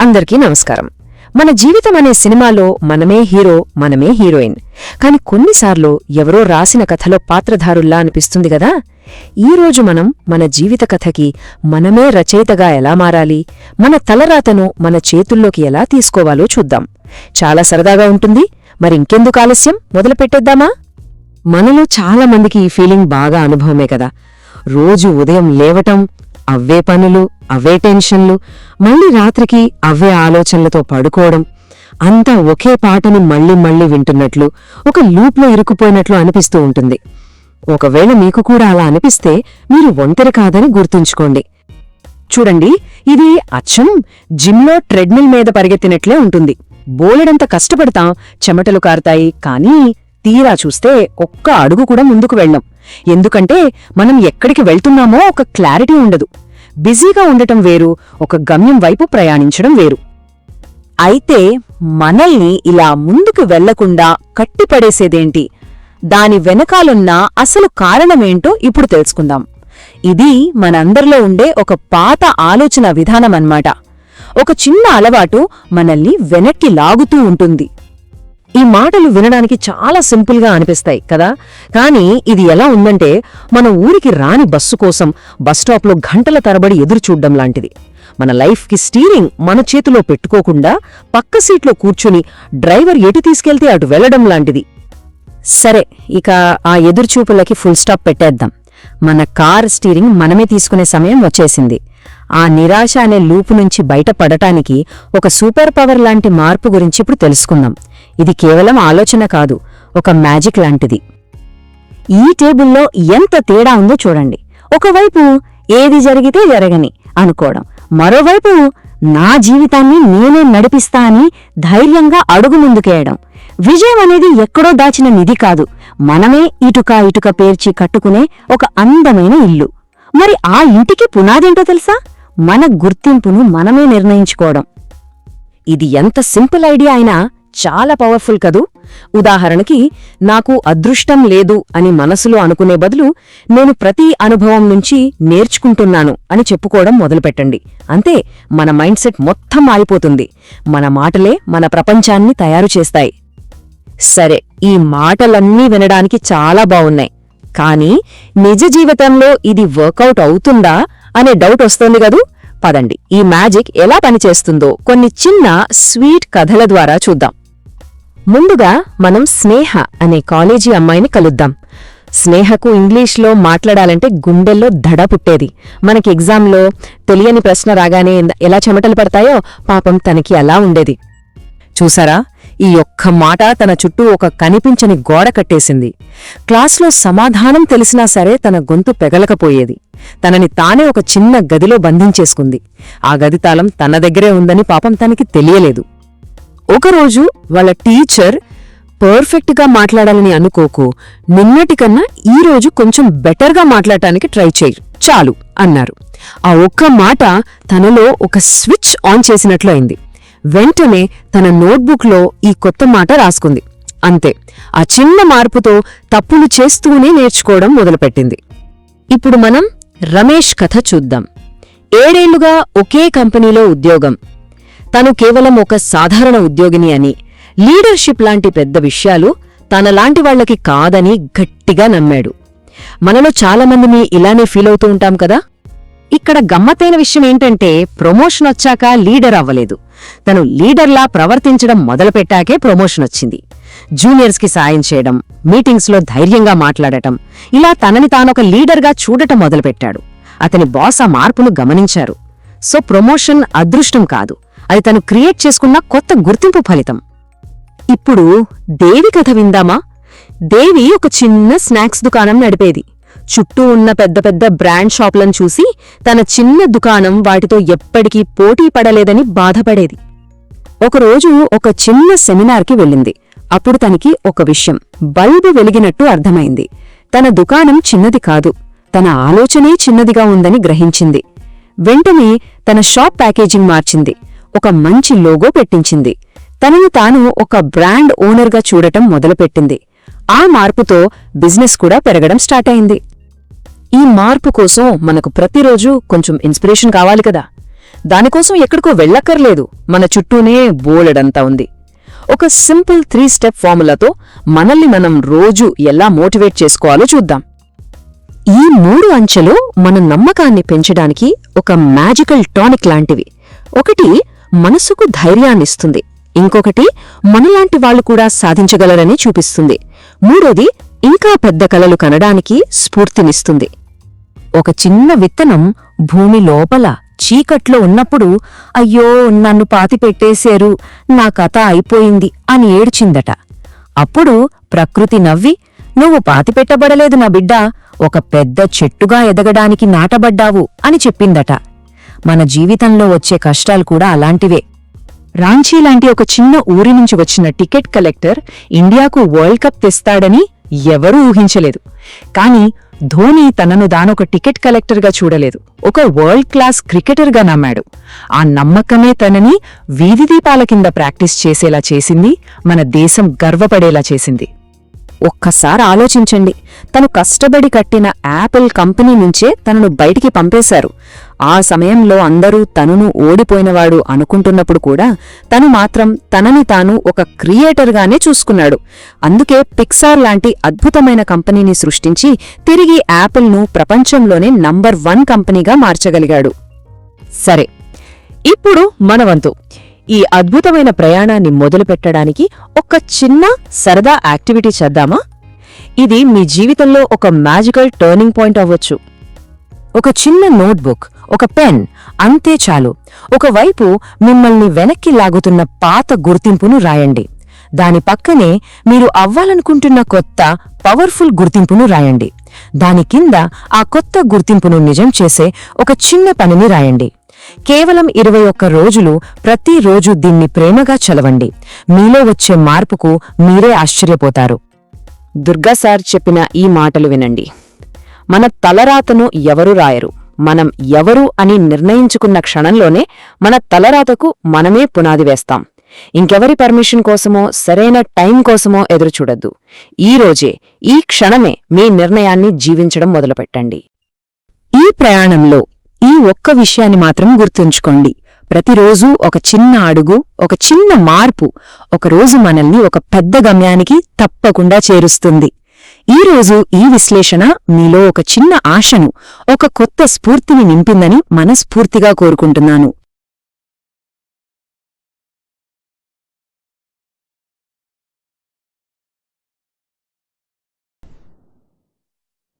అందరికీ నమస్కారం. మన జీవితం అనే సినిమాలో మనమే హీరో మనమే హీరోయిన్. కాని కొన్నిసార్లు ఎవరో రాసిన కథలో పాత్రధారుల్లా అనిపిస్తుంది గదా? ఈరోజు మనం మన జీవిత కథకి మనమే రచయితగా ఎలా మారాలి మన తలరాతను మన చేతుల్లోకి ఎలా తీసుకోవాలో చూద్దాం. చాలా సరదాగా ఉంటుంది. మరింకెందుకు ఆలస్యం? మొదలుపెట్టేద్దామా మనలో చాలా మందికి ఈ ఫీలింగ్ బాగా అనుభవమే కదా. రోజు ఉదయం లేవటం అవే పనులు అవే టెన్షన్లు మళ్ళీ రాత్రికి అవే ఆలోచనలతో పడుకోవడం. అంతా ఒకే పాటని మళ్ళీ మళ్ళీ వింటున్నట్లు ఒక లూప్లో ఇరుక్కుపోయినట్లు అనిపిస్తూ ఉంటుంది. ఒకవేళ మీకు కూడా అలా అనిపిస్తే మీరు ఒంటరి కాదని గుర్తుంచుకోండి. చూడండి ఇది అచ్చం జిమ్లో ట్రెడ్మిల్ మీద పరిగెత్తినట్లే ఉంటుంది. బోలెడంత కష్టపడతాం చెమటలు కారుతాయి కానీ తీరా చూస్తే ఒక్క అడుగు కూడా ముందుకు వెళ్ళం. ఎందుకంటే మనం ఎక్కడికి వెళ్తున్నామో ఒక క్లారిటీ ఉండదు. బిజీగా ఉండటం వేరు ఒక గమ్యం వైపు ప్రయాణించడం వేరు. అయితే మనల్ని ఇలా ముందుకు వెళ్ళకుండా కట్టిపడేసేదేంటి? దాని వెనకాలున్న అసలు కారణమేంటో ఇప్పుడు తెలుసుకుందాం. ఇది మనందరిలో ఉండే ఒక పాత ఆలోచన విధానమన్మాట ఒక చిన్న అలవాటు మనల్ని వెనక్కి లాగుతూ ఉంటుంది. ఈ మాటలు వినడానికి చాలా సింపుల్గా అనిపిస్తాయి కదా? కానీ ఇది ఎలా ఉందంటే మన ఊరికి రాని బస్సు కోసం బస్టాప్లో గంటల తరబడి ఎదురు చూడ్డం లాంటిది. మన లైఫ్కి స్టీరింగ్ మన చేతిలో పెట్టుకోకుండా పక్క సీట్లో కూర్చుని డ్రైవర్ ఎటు తీసుకెళ్తే అటు వెళ్ళడం లాంటిది. సరే ఇక ఆ ఎదురుచూపులకి ఫుల్ స్టాప్ పెట్టేద్దాం. మన కార్ స్టీరింగ్ మనమే తీసుకునే సమయం వచ్చేసింది. ఆ నిరాశ అనే లూపు నుంచి బయటపడటానికి ఒక సూపర్ పవర్ లాంటి మార్పు గురించి ఇప్పుడు తెలుసుకుందాం. ఇది కేవలం ఆలోచన కాదు ఒక మ్యాజిక్ లాంటిది. ఈ టేబుల్లో ఎంత తేడా ఉందో చూడండి. ఒకవైపు ఏది జరిగితే జరగని అనుకోవడం మరోవైపు నా జీవితాన్ని నేనే నడిపిస్తా అని ధైర్యంగా అడుగు ముందుకేయడం. విజయం అనేది ఎక్కడో దాచిన నిధి కాదు మనమే ఇటుక ఇటుక పేర్చి కట్టుకునే ఒక అందమైన ఇల్లు. మరి ఆ ఇంటికి పునాదేంటో తెలుసా? మన గుర్తింపును మనమే నిర్ణయించుకోవడం. ఇది ఎంత సింపుల్ ఐడియా అయినా చాలా పవర్ఫుల్ కదూ? ఉదాహరణకి నాకు అదృష్టం లేదు అని మనసులో అనుకునే బదులు నేను ప్రతి అనుభవం నుంచి నేర్చుకుంటున్నాను అని చెప్పుకోవడం మొదలుపెట్టండి. అంతే మన మైండ్ సెట్ మొత్తం మారిపోతుంది. మన మాటలే మన ప్రపంచాన్ని తయారు చేస్తాయి. సరే ఈ మాటలన్నీ వినడానికి చాలా బావున్నాయి. కానీ నిజ జీవితంలో ఇది వర్కౌట్ అవుతుందా అనే డౌట్ వస్తోంది కదూ? పదండి ఈ మ్యాజిక్ ఎలా పనిచేస్తుందో కొన్ని చిన్న స్వీట్ కథల ద్వారా చూద్దాం. ముందుగా మనం స్నేహ అనే కాలేజీ అమ్మాయిని కలుద్దాం. స్నేహకు ఇంగ్లీష్లో మాట్లాడాలంటే గుండెల్లో దడ పుట్టేది. మనకి ఎగ్జామ్లో తెలియని ప్రశ్న రాగానే ఎలా చెమటలు పడతాయో పాపం తనకి అలా ఉండేది. చూసారా? ఈ ఒక్క మాట తన చుట్టూ ఒక కనిపించని గోడ కట్టేసింది. క్లాస్లో సమాధానం తెలిసినా సరే తన గొంతు పెగలకపోయేది. తనని తానే ఒక చిన్న గదిలో బంధించేసుకుంది. ఆ గది తాళం తన దగ్గరే ఉందని పాపం తనకి తెలియలేదు. ఒకరోజు వాళ్ళ టీచర్ పర్ఫెక్ట్గా మాట్లాడాలని అనుకోకు. నిన్నటికన్నా ఈరోజు కొంచెం బెటర్గా మాట్లాడటానికి ట్రై చేయి. చాలు అన్నారు. ఆ ఒక్క మాట తనలో ఒక స్విచ్ ఆన్ చేసినట్లు అయింది. వెంటనే తన నోట్బుక్లో ఈ కొత్త మాట రాసుకుంది. అంతే. ఆ చిన్న మార్పుతో తప్పులు చేస్తూనే నేర్చుకోవడం మొదలుపెట్టింది. ఇప్పుడు మనం రమేష్ కథ చూద్దాం. ఏడేళ్ళుగా ఒకే కంపెనీలో ఉద్యోగం. తను కేవలం ఒక సాధారణ ఉద్యోగిని అని. లీడర్షిప్ లాంటి పెద్ద విషయాలు తనలాంటి వాళ్ళకి కాదని గట్టిగా నమ్మాడు. మనలో చాలామందిని ఇలానే ఫీల్ అవుతూ ఉంటాం కదా? ఇక్కడ గమ్మత్తైన విషయం ఏంటంటే ప్రమోషన్ వచ్చాక లీడర్ అవ్వలేదు. తను లీడర్లా ప్రవర్తించడం మొదలుపెట్టాకే ప్రమోషన్ వచ్చింది. జూనియర్స్కి సాయం చేయడం మీటింగ్స్లో ధైర్యంగా మాట్లాడటం ఇలా తనని తానొక లీడర్గా చూడటం మొదలుపెట్టాడు. అతని బాస్ ఆ మార్పును గమనించారు. సో ప్రమోషన్ అదృష్టం కాదు. అది తను క్రియేట్ చేసుకున్న కొత్త గుర్తింపు ఫలితం. ఇప్పుడు దేవి కథ విందామా? దేవి ఒక చిన్న స్నాక్స్ దుకాణం నడిపేది. చుట్టూ ఉన్న పెద్ద పెద్ద బ్రాండ్ షాప్లను చూసి తన చిన్న దుకాణం వాటితో ఎప్పటికీ పోటీ పడలేదని బాధపడేది. ఒకరోజు ఒక చిన్న సెమినార్కి వెళ్ళింది. అప్పుడు తనకి ఒక విషయం బల్బు వెలిగినట్టు అర్థమైంది. తన దుకాణం చిన్నది కాదు తన ఆలోచనే చిన్నదిగా ఉందని గ్రహించింది. వెంటనే తన షాప్ ప్యాకేజింగ్ మార్చింది. ఒక మంచి లోగో పెట్టించింది. తనను తాను ఒక బ్రాండ్ ఓనర్గా చూడటం మొదలుపెట్టింది. ఆ మార్పుతో బిజినెస్ కూడా పెరగడం స్టార్ట్ అయింది. ఈ మార్పు కోసం మనకు ప్రతిరోజు కొంచెం ఇన్స్పిరేషన్ కావాలి కదా. దానికోసం ఎక్కడికో వెళ్ళక్కర్లేదు. మన చుట్టూనే బోలెడంతా ఉంది. ఒక సింపుల్ త్రీ స్టెప్ ఫార్ములాతో మనల్ని మనం రోజు ఎలా మోటివేట్ చేసుకోవాలో చూద్దాం. ఈ మూడు అంచెలు మన నమ్మకాన్ని పెంచడానికి ఒక మ్యాజికల్ టానిక్ లాంటివి. ఒకటి మనసుకు ధైర్యాన్నిస్తుంది. ఇంకొకటి మనలాంటి వాళ్ళు కూడా సాధించగలరని చూపిస్తుంది. మూడోది ఇంకా పెద్ద కలలు కనడానికి స్ఫూర్తినిస్తుంది. ఒక చిన్న విత్తనం భూమి లోపల చీకట్లో ఉన్నప్పుడు అయ్యో నన్ను పాతిపెట్టేశారు నా కథ అయిపోయింది అని ఏడ్చిందట. అప్పుడు ప్రకృతి నవ్వి నువ్వు పాతిపెట్టబడలేదు నా బిడ్డ ఒక పెద్ద చెట్టుగా ఎదగడానికి నాటబడ్డావు అని చెప్పిందట. మన జీవితంలో వచ్చే కష్టాలు కూడా అలాంటివే. రాంచీ లాంటి ఒక చిన్న ఊరి నుంచి వచ్చిన టికెట్ కలెక్టర్ ఇండియాకు వరల్డ్ కప్ తెస్తాడని ఎవరూ ఊహించలేదు. కానీ ధోని తనను దానొక టికెట్ కలెక్టర్గా చూడలేదు. ఒక వరల్డ్ క్లాస్ క్రికెటర్గా నమ్మాడు. ఆ నమ్మకమే తనని వీధి దీపాల కింద ప్రాక్టీస్ చేసేలా చేసింది మన దేశం గర్వపడేలా చేసింది. ఒక్కసారి ఆలోచించండి తను కష్టపడి కట్టిన యాపిల్ కంపెనీ నుంచే తనను బయటికి పంపేశారు. ఆ సమయంలో అందరూ తనను ఓడిపోయినవాడు అనుకుంటున్నప్పుడు కూడా తను మాత్రం తనని తాను ఒక క్రియేటర్గానే చూసుకున్నాడు. అందుకే పిక్సార్ లాంటి అద్భుతమైన కంపెనీని సృష్టించి తిరిగి యాపిల్ను ప్రపంచంలోనే నంబర్ వన్ కంపెనీగా మార్చగలిగాడు. సరే ఇప్పుడు మనవంతు ఈ అద్భుతమైన ప్రయాణాన్ని మొదలుపెట్టడానికి ఒక చిన్న సరదా యాక్టివిటీ చేద్దామా? ఇది మీ జీవితంలో ఒక మ్యాజికల్ టర్నింగ్ పాయింట్ అవ్వచ్చు. ఒక చిన్న నోట్బుక్ ఒక పెన్ అంతే చాలు. ఒకవైపు మిమ్మల్ని వెనక్కి లాగుతున్న పాత గుర్తింపును రాయండి. దాని పక్కనే మీరు అవ్వాలనుకుంటున్న కొత్త పవర్ఫుల్ గుర్తింపును రాయండి. దాని కింద ఆ కొత్త గుర్తింపును నిజం చేసే ఒక చిన్న పనిని రాయండి. కేవలం ఇరవై ఒక్క రోజులు ప్రతిరోజు దీన్ని ప్రేమగా చదవండి. మీలో వచ్చే మార్పుకు మీరే ఆశ్చర్యపోతారు. దుర్గా సార్ చెప్పిన ఈ మాటలు వినండి. మన తలరాతను ఎవరు రాయరు? మనం ఎవరు అని నిర్ణయించుకున్న క్షణంలోనే మన తలరాతకు మనమే పునాది వేస్తాం. ఇంకెవరి పర్మిషన్ కోసమో సరైన టైం కోసమో ఎదురుచూడద్దు. ఈ రోజే ఈ క్షణమే మీ నిర్ణయాన్ని జీవించడం మొదలుపెట్టండి. ఈ ప్రయాణంలో ఈ ఒక్క విషయాన్ని మాత్రం గుర్తుంచుకోండి. ప్రతిరోజూ ఒక చిన్న అడుగు ఒక చిన్న మార్పు ఒకరోజు మనల్ని ఒక పెద్ద గమ్యానికి తప్పకుండా చేరుస్తుంది. ఈరోజు ఈ విశ్లేషణ మీలో ఒక చిన్న ఆశను ఒక కొత్త స్ఫూర్తిని నింపిందని మనస్ఫూర్తిగా కోరుకుంటున్నాను.